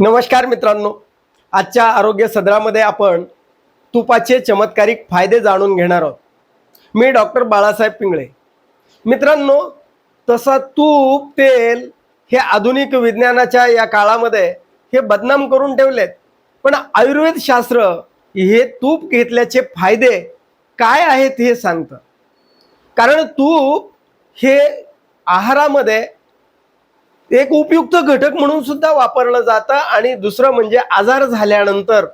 नमस्कार मित्रांनो आजच्या आरोग्य सदरामध्ये आपण तुपाचे चमत्कारिक फायदे जाणून घेणार आहोत. मी डॉक्टर बाळासाहेब पिंगळे. मित्रांनो तसा तूप तेल हे आधुनिक विज्ञानाच्या या काळामध्ये हे बदनाम करून ठेवलेत. पण आयुर्वेद शास्त्र हे तूप घेतल्याचे फायदे काय आहेत हे सांगतं. कारण तूप हे आहारामध्ये एक उपयुक्त घटक म्हणून सुद्धा वापरलं जातं आणि दुसरं म्हणजे आजार झाल्यानंतर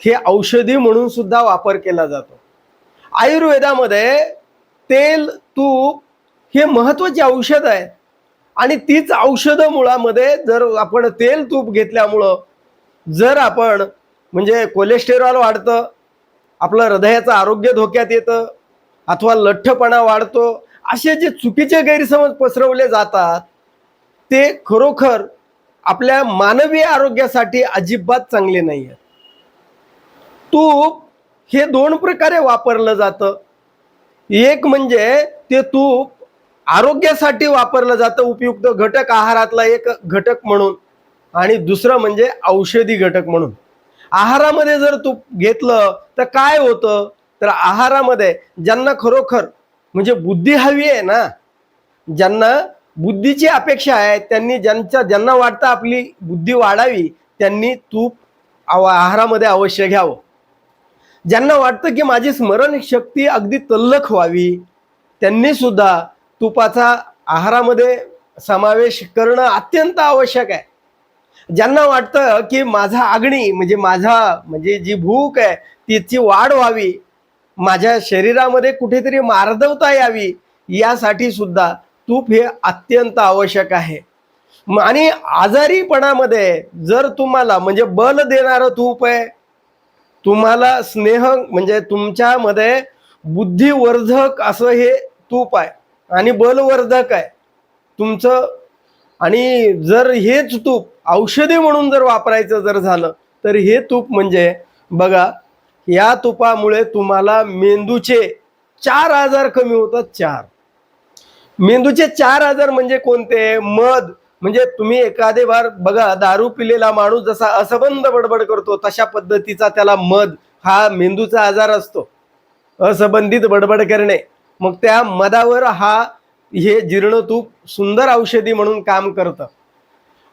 हे औषधी म्हणून सुद्धा वापर केला जातो. आयुर्वेदामध्ये तेल तूप हे महत्वाची औषध आहे आणि तीच औषधं मुळामध्ये जर आपण तेल तूप घेतल्यामुळं जर आपण म्हणजे कोलेस्टेरॉल वाढतं आपलं हृदयाचं आरोग्य धोक्यात येतं अथवा लठ्ठपणा वाढतो असे जे चुकीचे गैरसमज पसरवले जातात ते खरोखर आपल्या मानवी आरोग्यासाठी अजिबात चांगले नाही आहे तूप हे दोन प्रकारे वापरलं जातं. एक म्हणजे ते तूप आरोग्यासाठी वापरलं जातं उपयुक्त घटक आहारातला एक घटक म्हणून. आणि दुसरं म्हणजे औषधी घटक म्हणून. आहारामध्ये जर तूप घेतलं तर काय होतं? तर आहारामध्ये ज्यांना खरोखर म्हणजे बुद्धी हवी आहे ना ज्यांना बुद्धीची अपेक्षा आहे त्यांनी ज्यांच्या ज्यांना वाटतं आपली बुद्धी वाढावी त्यांनी तूप आव- आहारामध्ये अवश्य घ्यावं. ज्यांना वाटतं की माझी स्मरणशक्ती अगदी तल्लख व्हावी त्यांनी सुद्धा तुपाचा आहारामध्ये समावेश करणं अत्यंत आवश्यक आहे. ज्यांना वाटतं की माझा अग्नी म्हणजे माझा म्हणजे जी भूक आहे तिची वाढ व्हावी माझ्या शरीरामध्ये कुठेतरी मार्दवता यावी यासाठी सुद्धा तूप हे अत्यंत आवश्यक आहे. आणि आजारीपणामध्ये जर तुम्हाला म्हणजे बल देणारं तूप आहे तुम्हाला स्नेह म्हणजे तुमच्यामध्ये बुद्धिवर्धक असं हे तूप आहे आणि बलवर्धक आहे. तुमचं आणि जर हेच तूप औषधी म्हणून जर वापरायचं जर झालं तर हे तूप म्हणजे बघा या तुपामुळे तुम्हाला मेंदूचे चार आजार कमी होतात चार. मेंदूचे चार आजार म्हणजे कोणते? मध. म्हणजे तुम्ही एखादे बार बघा दारू पिलेला माणूस जसा असंबंध बडबड करतो तशा पद्धतीचा त्याला मध हा मेंदूचा आजार असतो. असंबंधित बडबड करणे. मग त्या मधावर हा हे जीर्णतूप सुंदर औषधी म्हणून काम करतं.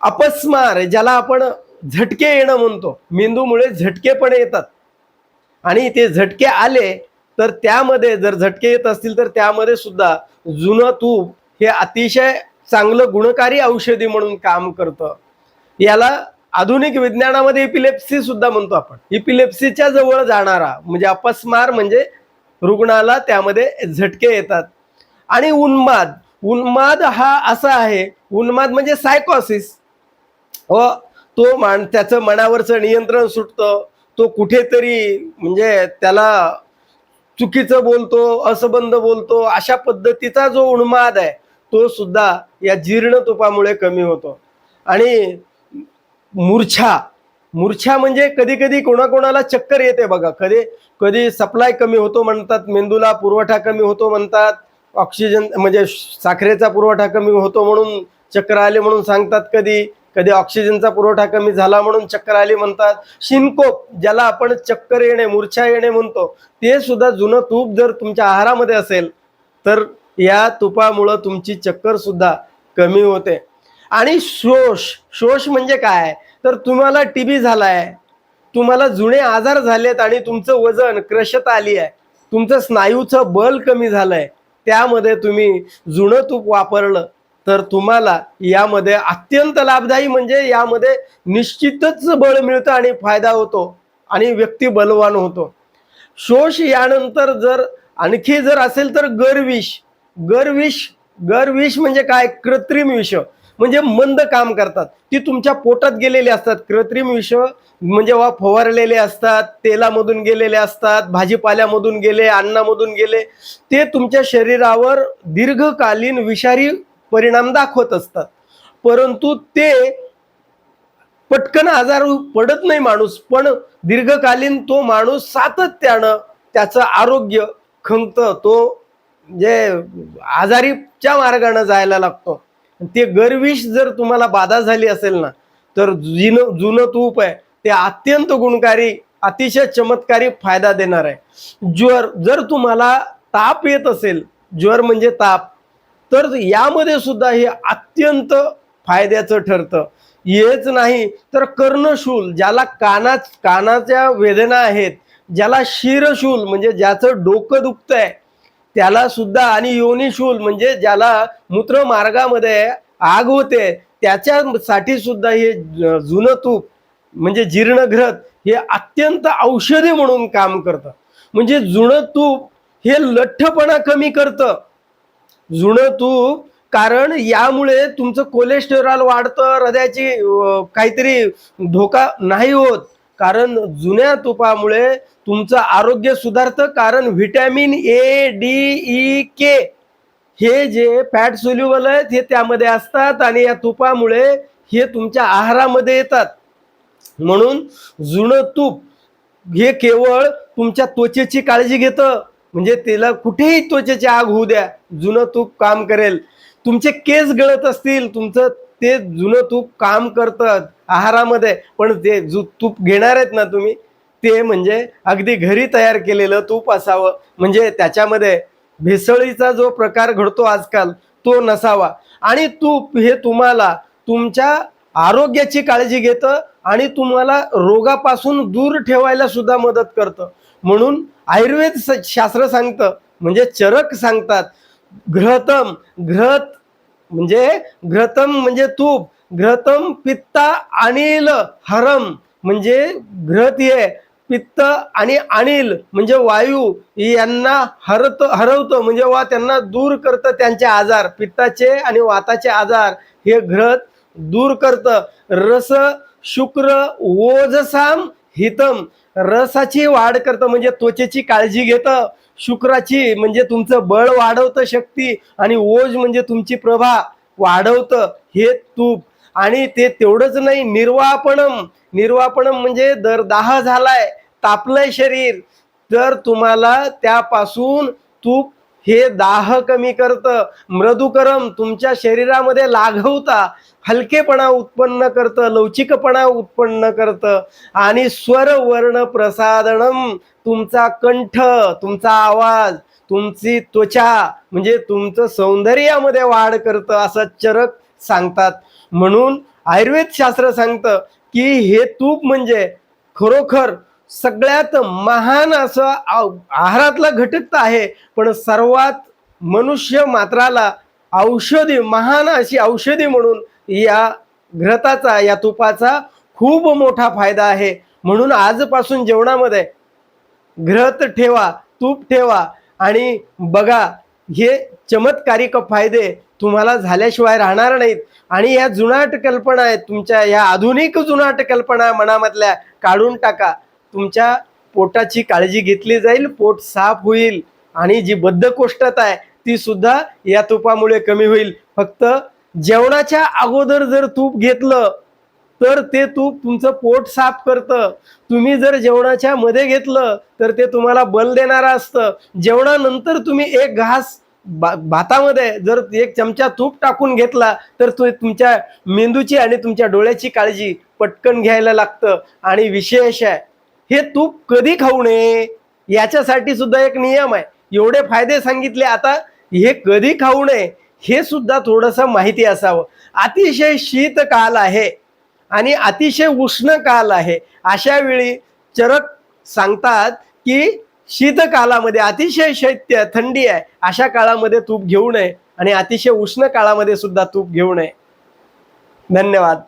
अपस्मार ज्याला आपण झटके येणं म्हणतो. मेंदूमुळे झटके पण येतात. आणि ते झटके आले तर त्यामध्ये जर झटके येत असतील तर त्यामध्ये सुद्धा जुनं तूप हे अतिशय चांगलं गुणकारी औषधी म्हणून काम करतं. याला आधुनिक विज्ञानामध्ये इपिलेप्सी सुद्धा म्हणतो आपण. इपिलेप्सीच्या जवळ जाणारा म्हणजे अपस्मार म्हणजे रुग्णाला त्यामध्ये झटके येतात. आणि उन्माद उन्माद हा असा आहे उन्माद म्हणजे सायकोसिस हो, व तो मान त्याचं मनावरचं नियंत्रण सुटतं तो कुठेतरी म्हणजे त्याला चुकीचं बोलतो असंबंध बोलतो अशा पद्धतीचा जो उन्माद आहे तो सुद्धा या जीर्ण तुपामुळे कमी होतो. आणि मूर्छा मूर्छा म्हणजे कधी कधी कोणाकोणाला चक्कर येते बघा. कधी कधी सप्लाय कमी होतो म्हणतात मेंदूला पुरवठा कमी होतो म्हणतात ऑक्सिजन म्हणजे साखरेचा पुरवठा कमी होतो म्हणून चक्कर आले म्हणून सांगतात कधी. कधी ऑक्सिजनचा पुरवठा कमी झाला म्हणून चक्कर आली म्हणतात. शिनकोप ज्याला आपण चक्कर येणे मूर्छा येणे म्हणतो ते सुद्धा जुनं तूप जर तुमच्या आहारामध्ये असेल तर या तुपामुळं तुमची चक्कर सुद्धा कमी होते. आणि शोष शोष म्हणजे काय? तर तुम्हाला टीबी झालाय तुम्हाला जुने आजार झालेत आणि तुमचं वजन क्रशत आली आहे तुमचं स्नायूचं बल कमी झालंय त्यामध्ये तुम्ही जुनं तूप वापरलं. तर तुम्हाला यामध्ये अत्यंत लाभदायी म्हणजे यामध्ये निश्चितच बळ मिळतं आणि फायदा होतो आणि व्यक्ती बलवान होतो. शोष यानंतर जर आणखी जर असेल तर गरविष. गरविष गरविष म्हणजे काय? कृत्रिम विष. म्हणजे मंद काम करतात. ती तुमच्या पोटात गेलेली असतात. कृत्रिम विष म्हणजे वा फवारलेले असतात तेलामधून गेलेले असतात भाजीपाल्यामधून गेले अन्नामधून गेले ते तुमच्या शरीरावर दीर्घकालीन विषारी परिणाम दाखवत असतात. परंतु ते पटकन आजार पडत नाही माणूस पण दीर्घकालीन तो माणूस सातत्यानं त्याचं आरोग्य खंगत तो जे आजारीच्या मार्गाने जायला लागतो. ते गर्विष जर तुम्हाला बाधा झाली असेल ना तर जुनं जुनं तूप आहे ते अत्यंत गुणकारी अतिशय चमत्कारी फायदा देणार आहे. ज्वर जर तुम्हाला ताप येत असेल ज्वर म्हणजे ताप. तर यामध्ये सुद्धा हे अत्यंत फायद्याचं ठरतं. हेच नाही तर कर्णशूल ज्याला काना कानाच्या वेदना आहेत ज्याला शिरशूल म्हणजे ज्याचं डोकं दुखतंय त्याला सुद्धा आणि योनिशूल म्हणजे ज्याला मूत्रमार्गामध्ये आग होते त्याच्यासाठी सुद्धा हे जुनं तूप म्हणजे जीर्णघ्रत हे अत्यंत औषधी म्हणून काम करतं. म्हणजे जुनं तूप हे लठ्ठपणा कमी करतं जुनं तूप कारण यामुळे तुमचं कोलेस्टेरॉल वाढतं हृदयाची काहीतरी धोका नाही होत. कारण जुन्या तुपामुळे तुमचं आरोग्य सुधारतं. कारण vitamin A D E K हे जे फॅट सोल्युबल आहेत हे त्यामध्ये असतात आणि या तुपामुळे हे तुमच्या आहारामध्ये येतात. म्हणून जुनं तूप हे केवळ तुमच्या त्वचेची काळजी घेतं. म्हणजे त्याला कुठेही त्वचेची आग होऊ द्या. जुनं तूप काम करेल. तुमचे केस गळत असतील तुमचं ते जुनं तूप काम करतं आहारामध्ये. पण ते जु तूप घेणार आहेत ना तुम्ही ते म्हणजे अगदी घरी तयार केलेलं तूप असावं. म्हणजे त्याच्यामध्ये भेसळीचा जो प्रकार घडतो आजकाल तो नसावा. आणि तूप हे तुम्हाला तुमच्या आरोग्याची काळजी घेतं आणि तुम्हाला रोगापासून दूर ठेवायला सुद्धा मदत करतं. म्हणून आयुर्वेद स- शास्त्र सांगतं म्हणजे चरक सांगतात घृतम घृत म्हणजे घृतम म्हणजे तूप घृतम पित्ता अनिल हरम म्हणजे घृत हे पित्त आणि अनिल म्हणजे वायू यांना हरत हरवतं म्हणजे वा त्यांना दूर करतं त्यांचे आजार पित्ताचे आणि वाताचे आजार हे घृत दूर करतं. रस शुक्र ओजसाम हितम रसाची वाढ करतं म्हणजे त्वचेची काळजी घेतं. शुक्राची म्हणजे तुमचं बळ वाढवतं शक्ती आणि ओज म्हणजे तुमची प्रभा वाढवतं हे तूप. आणि ते तेवढंच नाही निर्वापणम. निर्वापणम म्हणजे दर दाह झालाय तापलंय शरीर. तर तुम्हाला त्यापासून तूप हे दाह कमी करतं मृदुकरम तुमच्या शरीरामध्ये लाघवता हलकेपणा उत्पन्न करतं लवचिकपणा उत्पन्न करतं. आणि स्वर वर्ण प्रसादनम तुमचा कंठ तुमचा आवाज तुमची त्वचा म्हणजे तुमचं सौंदर्यामध्ये वाढ करतं असं चरक सांगतात. म्हणून आयुर्वेद शास्त्र सांगतं की हे तूप म्हणजे खरोखर सगळ्यात महान असं आव- आहारातला घटक तर आहे. पण सर्वात मनुष्य मात्राला औषधी महान अशी औषधी म्हणून या घृताचा या तुपाचा खूप मोठा फायदा आहे. म्हणून आजपासून जेवणामध्ये ग्रहत ठेवा तूप ठेवा आणि बघा हे चमत्कारिक फायदे तुम्हाला झाल्याशिवाय राहणार नाहीत. आणि या जुनाट कल्पना आहेत तुमच्या या आधुनिक जुनाट कल्पना मनामधल्या काढून टाका. तुमच्या पोटाची काळजी घेतली जाईल पोट साफ होईल आणि जी बद्धकोष्ठता आहे ती सुद्धा या तुपामुळे कमी होईल. फक्त जेवणाच्या अगोदर जर तूप घेतलं तर ते तूप तुमचं पोट साफ करतं. तुम्ही जर जेवणाच्या मध्ये घेतलं तर ते तुम्हाला बल देणारं असतं. जेवणानंतर तुम्ही एक घास बा- भातामध्ये जर एक चमचा तूप टाकून घेतला तर तू तुमच्या मेंदूची आणि तुमच्या डोळ्याची काळजी पटकन घ्यायला लागतं. आणि विशेष आहे हे तूप कधी खाऊ नये याच्यासाठी सुद्धा एक नियम आहे. एवढे फायदे सांगितले आता हे कधी खाऊ नये हे सुद्धा थोडंसं माहिती असावं. अतिशय शीतकाल आहे. आणि अतिशय उष्ण काल आहे. अशा वेळी चरक सांगतात की शीतकालामध्ये अतिशय शैत्य थंडी आहे. अशा काळामध्ये तूप घेऊ नये आणि अतिशय उष्ण काळामध्ये सुद्धा तूप घेऊ नये. धन्यवाद.